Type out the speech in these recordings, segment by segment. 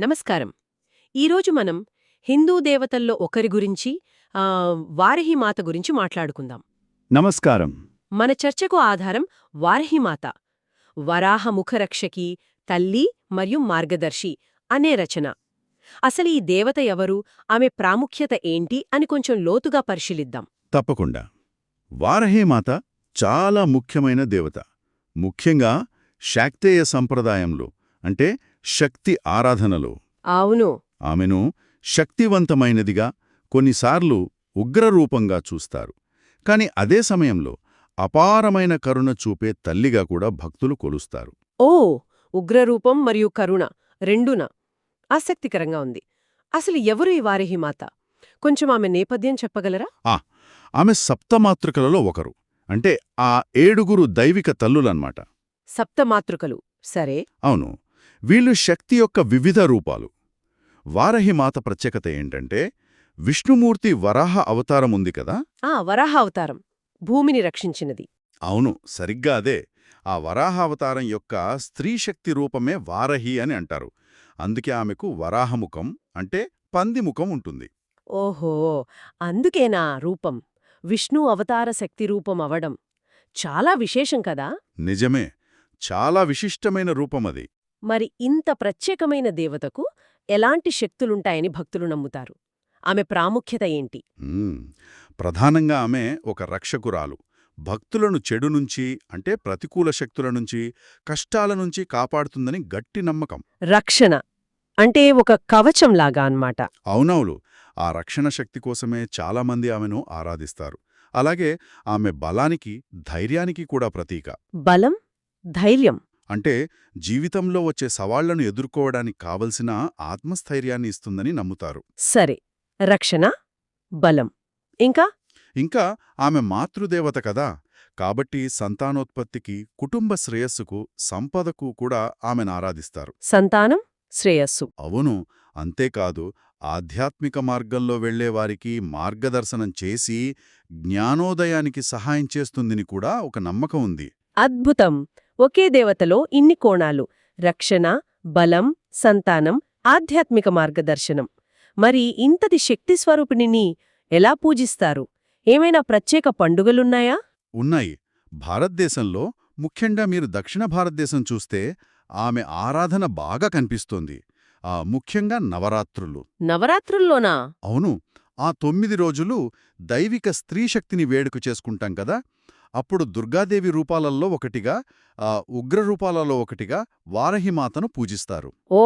నమస్కారం. ఈరోజు మనం హిందూ దేవతల్లో ఒకరి గురించి వారహిమాత గురించి మాట్లాడుకుందాం. నమస్కారం. మన చర్చకు ఆధారం వారహిమాత వరాహ ముఖరక్షకి తల్లి మరియు మార్గదర్శి అనే రచన. అసలు ఈ దేవత ఎవరు ఆమె ప్రాముఖ్యత ఏంటి అని కొంచెం లోతుగా పరిశీలిద్దాం. తప్పకుండా. వారహేమాత చాలా ముఖ్యమైన దేవత. ముఖ్యంగా శాక్తేయ సంప్రదాయంలో అంటే శక్తి ఆరాధనలో. అవును. ఆమెను శక్తివంతమైనదిగా కొన్నిసార్లు ఉగ్రరూపంగా చూస్తారు. కాని అదే సమయంలో అపారమైన కరుణ చూపే తల్లిగా కూడా భక్తులు కొలుస్తారు. ఓ! ఉగ్రరూపం మరియు కరుణ రెండున ఆసక్తికరంగా ఉంది. అసలు ఎవరు ఈ వారహిమాత కొంచెం ఆమె నేపథ్యం చెప్పగలరా? ఆమె సప్తమాతృకలలో ఒకరు. అంటే ఆ ఏడుగురు దైవిక తల్లులన్మాట సప్తమాతృకలు. సరే. అవును. వీళ్ళు శక్తి యొక్క వివిధ రూపాలు. వారహిమాత ప్రత్యేకత ఏంటంటే విష్ణుమూర్తి వరాహ అవతారం ఉంది కదా? ఆ వరాహ అవతారం. భూమిని రక్షించినది. అవును సరిగ్గా అదే. ఆ వరాహ అవతారం యొక్క స్త్రీ శక్తి రూపమే వారహి అని అంటారు. అందుకే ఆమెకు వరాహముఖం అంటే పందిముఖం ఉంటుంది. ఓహో అందుకేనా రూపం? విష్ణు అవతార శక్తి రూపం అవడం. చాలా విశేషం కదా? నిజమే. చాలా విశిష్టమైన రూపమది మరి ఇంత ప్రత్యేకమైన దేవతకు ఎలాంటి శక్తులుంటాయని భక్తులు నమ్ముతారు? ఆమె ప్రాముఖ్యత ఏంటి. ప్రధానంగా ఆమె ఒక రక్షకురాలు. భక్తులను చెడు నుంచి అంటే ప్రతికూల శక్తుల నుంచి కష్టాల నుంచి కాపాడుతుందని గట్టి నమ్మకం. రక్షణ అంటే ఒక కవచంలాగా అన్నమాట. అవునవులు. ఆ రక్షణ శక్తి కోసమే చాలామంది ఆమెను ఆరాధిస్తారు. అలాగే ఆమె బలానికి ధైర్యానికి కూడా ప్రతీక. బలం ధైర్యం. అంటే జీవితంలో వచ్చే సవాళ్ళను ఎదుర్కోవడానికి కావలసిన ఆత్మస్థైర్యాన్ని ఇస్తుందని నమ్ముతారు. సరే రక్షణ బలం. ఇంకా? ఇంకా ఆమె మాతృదేవత కదా కాబట్టి సంతానోత్పత్తికి కుటుంబ శ్రేయస్సుకు సంపదకు కూడా ఆమెను ఆరాధిస్తారు. సంతానం శ్రేయస్సు. అవును అంతేకాదు ఆధ్యాత్మిక మార్గంలో వెళ్ళేవారికి మార్గదర్శనం చేసి జ్ఞానోదయానికి సహాయం చేస్తుందని కూడా ఒక నమ్మకం ఉంది. అద్భుతం! ఒకే దేవతలో ఇన్ని కోణాలు. రక్షణ బలం సంతానం ఆధ్యాత్మిక మార్గదర్శనం. మరి ఇంతటి శక్తి స్వరూపిణిని ఎలా పూజిస్తారు? ఏమైనా ప్రత్యేక పండుగలున్నాయా? ఉన్నాయి. భారతదేశంలో ముఖ్యంగా మీరు దక్షిణ భారతదేశం చూస్తే ఆమె ఆరాధన బాగా కనిపిస్తోంది. ఆ ముఖ్యంగా నవరాత్రులు. నవరాత్రుల్లోనా? అవును. ఆ తొమ్మిది రోజులు దైవిక స్త్రీశక్తిని వేడుక చేసుకుంటాం కదా? అప్పుడు దుర్గాదేవి రూపాలలో ఒకటిగా ఉగ్ర రూపాలలో ఒకటిగా వారహిమాతను పూజిస్తారు. ఓ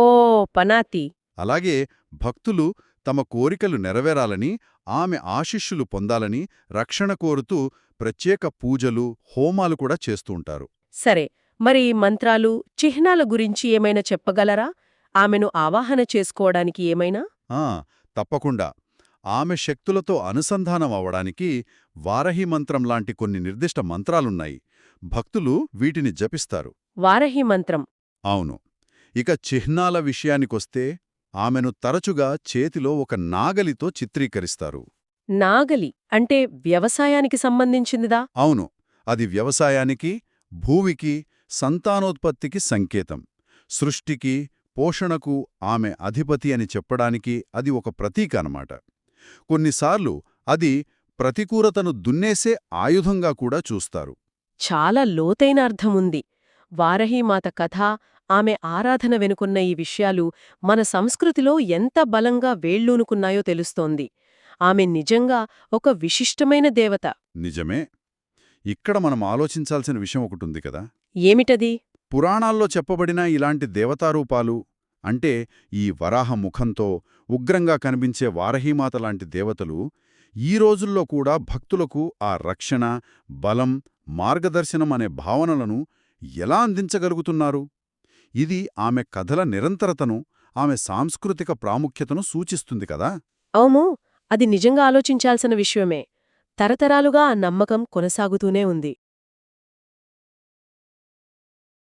పనాతి. అలాగే భక్తులు తమ కోరికలు నెరవేరాలని ఆమె ఆశిష్యులు పొందాలని రక్షణ కోరుతూ ప్రత్యేక పూజలు హోమాలు కూడా చేస్తూ ఉంటారు. సరే మరి మంత్రాలు చిహ్నాల గురించి ఏమైనా చెప్పగలరా? ఆమెను ఆవాహన చేసుకోవడానికి ఏమైనా? ఆ తప్పకుండా. ఆమె శక్తులతో అనుసంధానం అవడానికి వారహి మంత్రం లాంటి కొన్ని నిర్దిష్ట మంత్రాలున్నాయి. భక్తులు వీటిని జపిస్తారు. వారహి మంత్రం. అవును. ఇక చిహ్నాల విషయానికొస్తే ఆమెను తరచుగా చేతిలో ఒక నాగలితో చిత్రీకరిస్తారు. నాగలి అంటే వ్యవసాయానికి సంబంధించిందిదా అవును. అది వ్యవసాయానికి భూమికి సంతానోత్పత్తికి సంకేతం. సృష్టికి పోషణకు ఆమె అధిపతి అని చెప్పడానికి అది ఒక ప్రతీక అన్నమాట. కొన్నిసార్లు అది ప్రతికూలతను దున్నేసే ఆయుధంగా కూడా చూస్తారు. చాలా లోతైన అర్థముంది. వారహీమాత కథ ఆమె ఆరాధన వెనుకున్న ఈ విషయాలు మన సంస్కృతిలో ఎంత బలంగా వేళ్ళూనుకున్నాయో తెలుస్తోంది. ఆమె నిజంగా ఒక విశిష్టమైన దేవత. నిజమే. ఇక్కడ మనం ఆలోచించాల్సిన విషయం ఒకటుంది కదా. ఏమిటది? పురాణాల్లో చెప్పబడిన ఇలాంటి దేవతారూపాలు అంటే ఈ వరాహ ముఖంతో ఉగ్రంగా కనిపించే వారహీమాత లాంటి దేవతలు ఈ రోజుల్లో కూడా భక్తులకు ఆ రక్షణ బలం మార్గదర్శనం అనే భావనలను ఎలా అందించగలుగుతున్నారు? ఇది ఆమె కథల నిరంతరతను ఆమె సాంస్కృతిక ప్రాముఖ్యతను సూచిస్తుంది కదా? అవును అది నిజంగా ఆలోచించాల్సిన విషయమే. తరతరాలుగా ఆ నమ్మకం కొనసాగుతూనే ఉంది.